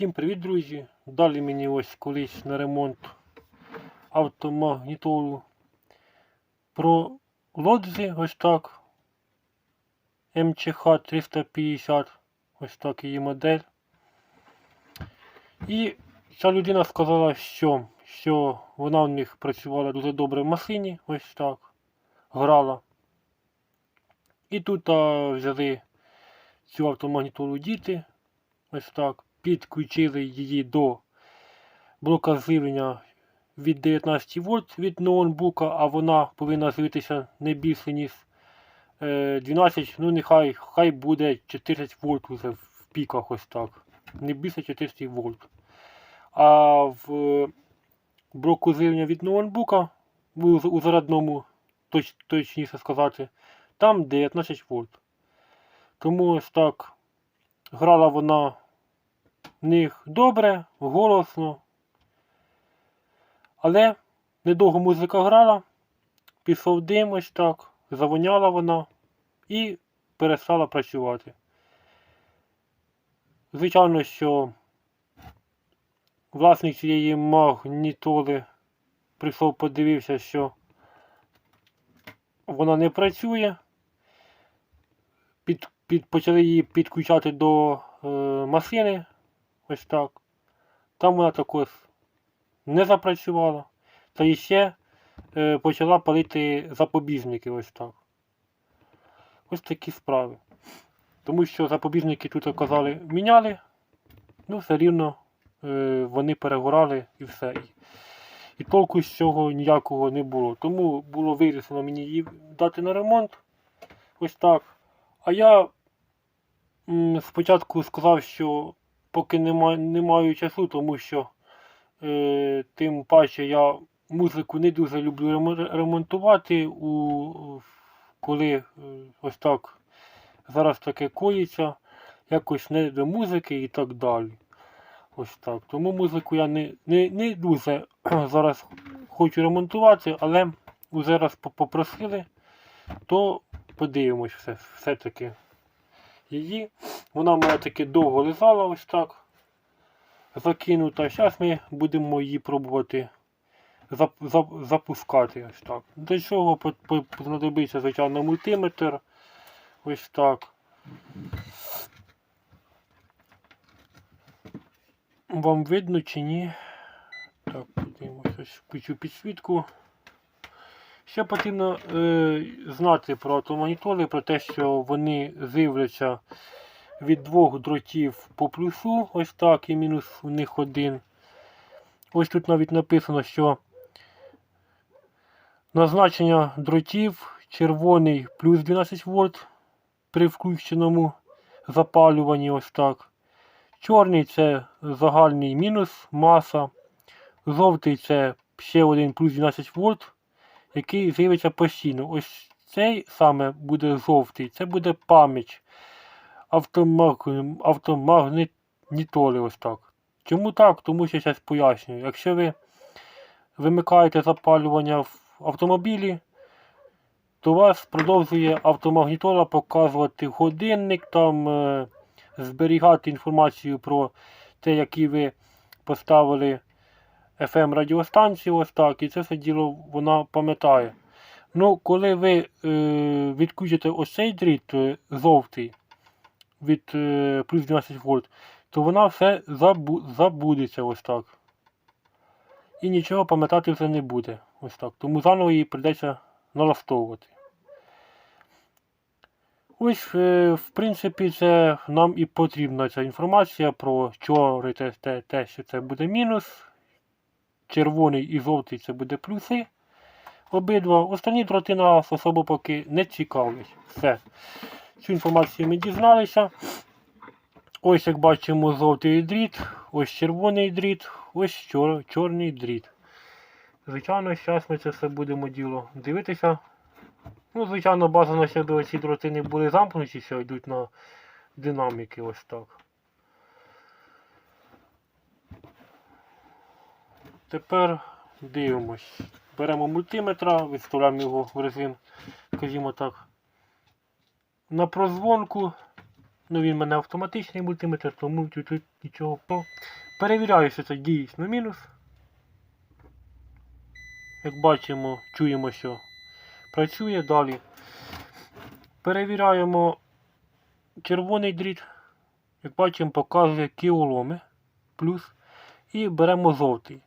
Всім привіт, друзі! Далі мені ось колись на ремонт автомагнітолу про лодзі, ось так. МЧХ 350, ось так її модель. І ця людина сказала, що, що вона в них працювала дуже добре в машині, ось так, грала. І тут а, взяли цю автомагнітолу діти, ось так, підключили її до блока живлення від 19 вольт від ноутбука, а вона повинна з'явитися не більше, ніж е, 12, ну нехай хай буде 14 вольт уже в піках ось так. Не більше 14 вольт. А в е, блоку живлення від ноутбука, у, зарядному, точ, точніше сказати, там 19 вольт. Тому ось так грала вона в них добре, голосно. Але недовго музика грала, пішов дим ось так, завоняла вона і перестала працювати. Звичайно, що власник цієї магнітоли прийшов, подивився, що вона не працює. Під, під, почали її підключати до е, машини. Ось так. Там вона також не запрацювала. Та і ще е, почала палити запобіжники ось так. Ось такі справи. Тому що запобіжники тут казали міняли, ну все рівно е, вони перегорали і все. І толку з цього ніякого не було. Тому було вирішено мені її дати на ремонт. Ось так. А я м, спочатку сказав, що поки не, ма- не маю часу, тому що е, тим паче я музику не дуже люблю ремонтувати, у, коли е, ось так зараз таке коїться, якось не до музики і так далі. Ось так. Тому музику я не, не, не дуже зараз хочу ремонтувати, але вже попросили, то подивимось все, все-таки її. Вона в мене таки довго лежала ось так. Закинута. Зараз ми будемо її пробувати зап, зап- запускати ось так. До чого знадобиться, звичайно, мультиметр. Ось так. Вам видно чи ні? Так, подивимось, ось включу підсвітку. Ще потрібно е, знати про автомонітори, про те, що вони з'являться від двох дротів по плюсу, ось так, і мінус у них один. Ось тут навіть написано, що назначення дротів червоний плюс 12 вольт при включеному запалюванні, ось так. Чорний це загальний мінус маса. Жовтий це ще один плюс 12 вольт, який з'явиться постійно. Ось цей саме буде жовтий, це буде пам'ять автомаг... автомагнітоли ось так. Чому так? Тому що зараз пояснюю. Якщо ви вимикаєте запалювання в автомобілі, то вас продовжує автомагнітола показувати годинник, там е, зберігати інформацію про те, які ви поставили FM радіостанцію, ось так, і це все діло вона пам'ятає. Ну, коли ви е, відключите ось цей дріт е, жовтий від е, плюс 12 вольт, то вона все забу забудеться ось так. І нічого пам'ятати вже не буде. Ось так. Тому заново її прийдеться налаштовувати. Ось, е, в принципі, це нам і потрібна ця інформація про чорний те, те, те, що це буде мінус. Червоний і жовтий це буде плюси. Обидва. Останні дроти нас особо поки не цікавлять. Все. Цю інформацію ми дізналися. Ось як бачимо жовтий дріт, ось червоний дріт, ось чор, чорний дріт. Звичайно, зараз ми це все будемо діло дивитися. Ну, звичайно, бажано, щоб ці дроти не були замкнуті, що йдуть на динаміки ось так. Тепер дивимось. Беремо мультиметра, відставляємо його в режим, скажімо так, на прозвонку Ну він в мене автоматичний мультиметр, тому тут нічого. Перевіряю, що це дійсно мінус. Як бачимо, чуємо, що працює далі. Перевіряємо червоний дріт. Як бачимо, показує кіломи плюс. І беремо жовтий.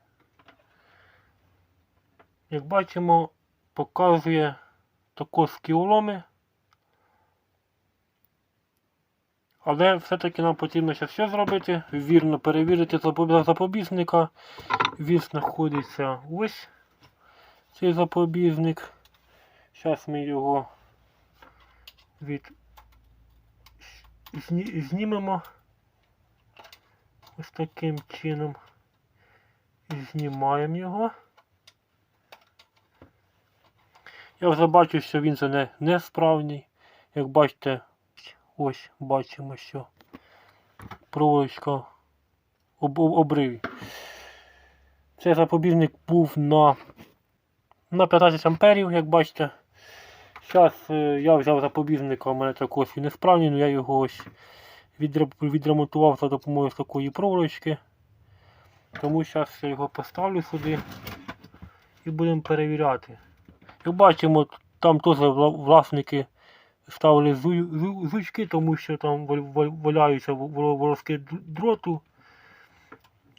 Як бачимо, показує також кіломи. Але все-таки нам потрібно ще все зробити. Вірно перевірити запобіжника. Він знаходиться ось цей запобіжник. Зараз ми його від зні- знімемо ось таким чином. Знімаємо його. Я вже бачу, що він це не, несправний. Як бачите, ось бачимо, що проволочка об, об, обриві. Цей запобіжник був на, на 15 амперів, як бачите. Зараз я взяв запобіжника, у мене також він несправний, але я його ось відремонтував за допомогою такої проволочки. Тому зараз я його поставлю сюди і будемо перевіряти. Як бачимо, там теж власники ставили зу- зу- зучки, тому що там вал- вал- валяються волоски дроту.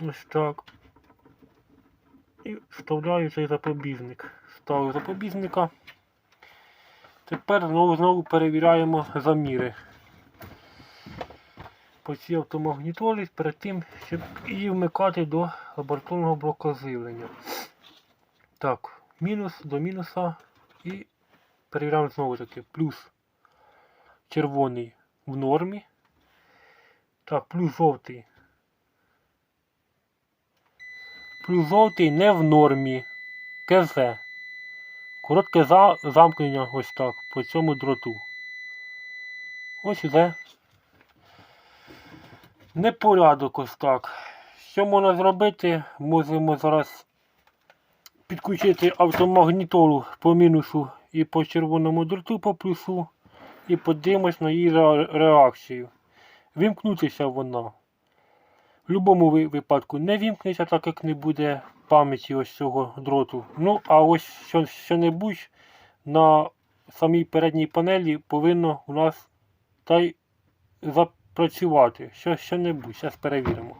Ось так. І вставляю цей запобіжник. Ставлю запобіжника. Тепер знову знову перевіряємо заміри. По цій автомагнітолі перед тим, щоб її вмикати до лабораторного блоку живлення. Так, мінус до мінуса і перевіряємо знову таки. Плюс червоний в нормі. Так, плюс жовтий. Плюс жовтий не в нормі. КЗ. Коротке за... замкнення ось так по цьому дроту. Ось іде. Непорядок ось так. Що можна зробити? Можемо зараз підключити автомагнітолу по мінусу і по червоному дроту по плюсу. І подивимось на її реакцію. Вімкнутися вона. В будь-якому випадку не вімкнеться, так як не буде пам'яті ось цього дроту. Ну, а ось що, що-небудь на самій передній панелі повинно у нас та й запрацювати. Що, що-небудь. Зараз перевіримо.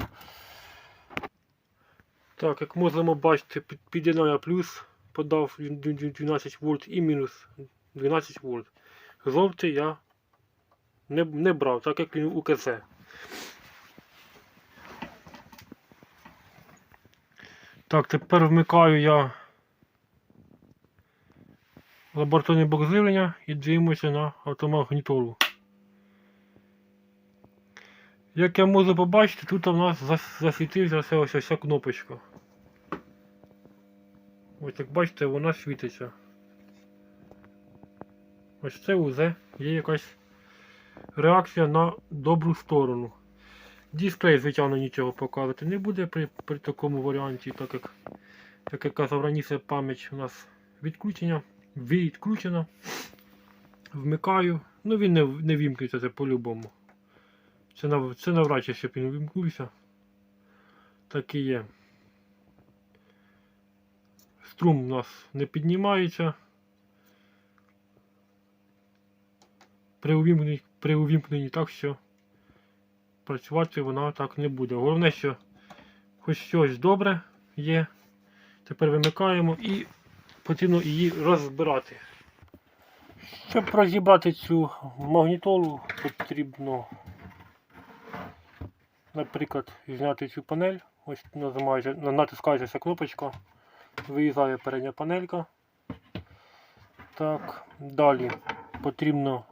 Так, як можемо бачити, під- під'єднання плюс подав 12 вольт і мінус 12 вольт. Жовтий я не, не брав, так як він у КЗ. Так, тепер вмикаю я лабораторний блок живлення і дивимося на автомагнітолу. Як я можу побачити, тут у нас зас- засвітився ось кнопочка. Ось як бачите, вона світиться. Ось це уже є якась реакція на добру сторону. Дисплей, звичайно, нічого показувати не буде при, при такому варіанті, так як, як я казав раніше, пам'ять у нас відключення, відключена. Вмикаю. Ну він не, не вімкнеться це по-любому. Це, нав, це навряд чи щоб він вимкнувся. Так і є. Струм у нас не піднімається. При увімкненні, при увімкненні так що працювати вона так не буде. Головне, що хоч щось добре є. Тепер вимикаємо і потрібно її розбирати. Щоб розібрати цю магнітолу, потрібно, наприклад, зняти цю панель. Ось натискається кнопочка, виїжджає передня панелька. Так, далі потрібно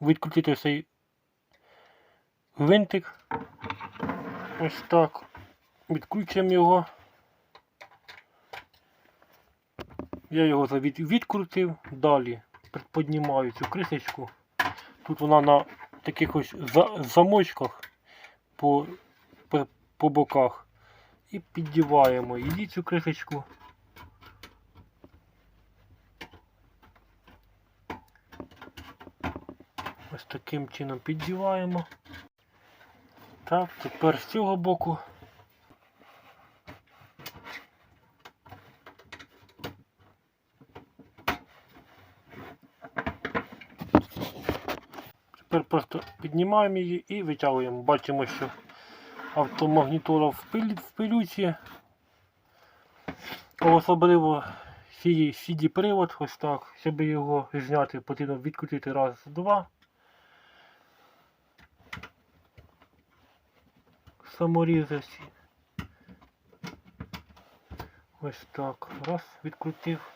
відкрутити цей гвинтик. Ось так. Відкручуємо його. Я його відкрутив. Далі піднімаю цю крисочку. Тут вона на таких ось замочках по, по, боках. І піддіваємо її цю крихочку. Ось таким чином піддіваємо. Так, тепер з цього боку. Тепер просто піднімаємо її і витягуємо. Бачимо, що автомагнітола в, пилі, в пилюці. Особливо CD привод, ось так. Щоб його зняти, потрібно відкрутити раз, два. Саморізи. Ось так. Раз, відкрутив.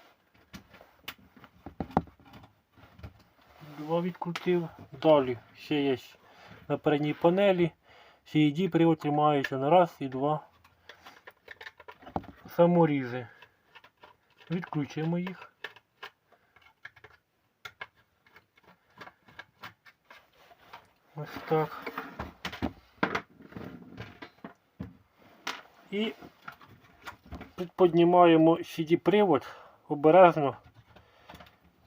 Відкрутив. Далі ще є на передній панелі. CD привод тримається на раз і два. Саморізи. Відключуємо їх. Ось так. І піднімаємо CD-привод обережно.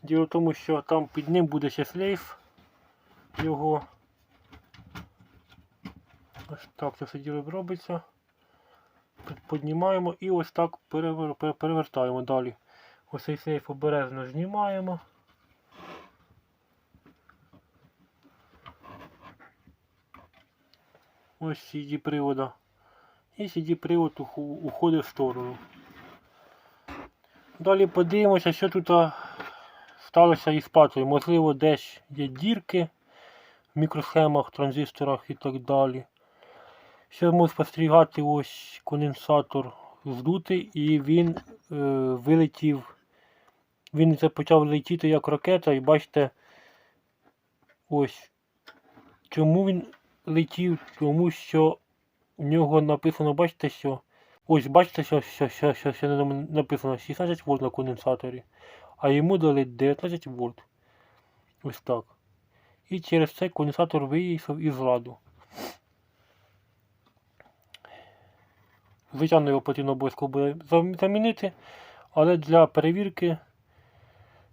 Діло в тому, що там під ним буде ще шлейф його. Ось так це все діло робиться. Піднімаємо і ось так перевер... перевертаємо далі. Ось цей сейф обережно знімаємо. Ось CD привода. І CD привод уходить в сторону. Далі подивимося, що тут сталося із патою. Можливо, десь є дірки в мікросхемах, транзисторах і так далі. Ще можу спостерігати ось конденсатор здутий і він е, вилетів. Він це почав летіти як ракета, і бачите, ось чому він летів, тому що в нього написано, бачите, що. Ось бачите, що, що, що, що, що написано 16 вольт на конденсаторі, а йому дали 19 вольт. Ось так. І через це конденсатор виїхав із ладу. Звичайно, його потрібно обов'язково буде замінити, але для перевірки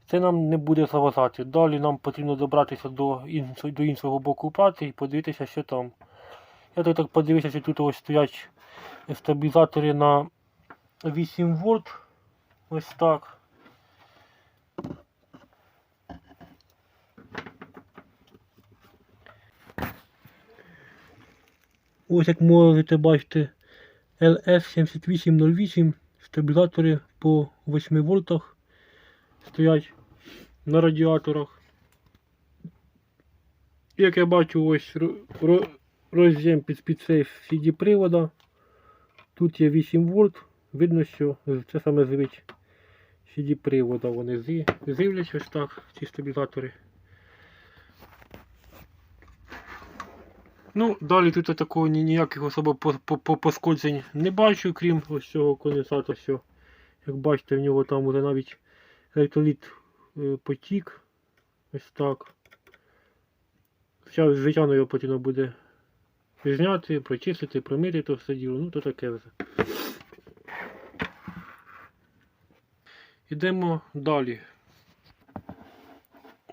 це нам не буде заважати. Далі нам потрібно добратися до, іншого, до іншого боку плати і подивитися, що там. Я так подивився, що тут ось стоять стабілізатори на 8 вольт. Ось так. Ось як можете бачити LS7808 стабілізатори по 8 вольтах стоять на радіаторах. Як я бачу, ось ро- ро- роз'єм під підсейф CD привода. Тут є 8 вольт. Видно, що це саме звич CD привода. Вони з'являться ось так, ці стабілізатори. Ну, далі тут такого ні- ніяких особо по- по- по- пошкоджень не бачу, крім ось цього конденсата, що, як бачите, в нього там уже навіть електроліт е, потік. Ось так. Зараз, звичайно, його потрібно буде зняти, прочистити, промити то все діло. Ну, то таке вже. Йдемо далі.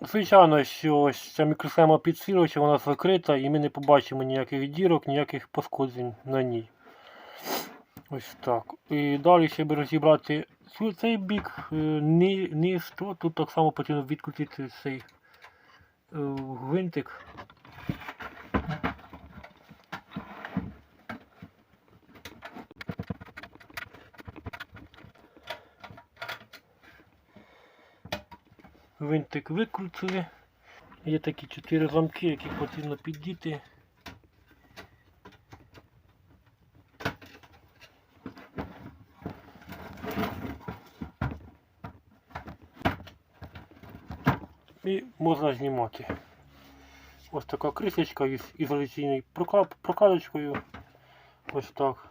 Звичайно, що ця мікросхема підсилювача, вона закрита і ми не побачимо ніяких дірок, ніяких пошкоджень на ній. Ось так. І далі, щоб розібрати цей бік, е, низ, то тут так само потрібно відкрутити цей е, гвинтик. Гвинтик викрутили. Є такі чотири замки, які потрібно піддіти. І можна знімати. Ось така крисочка із ізоляційною прокладочкою. Ось так.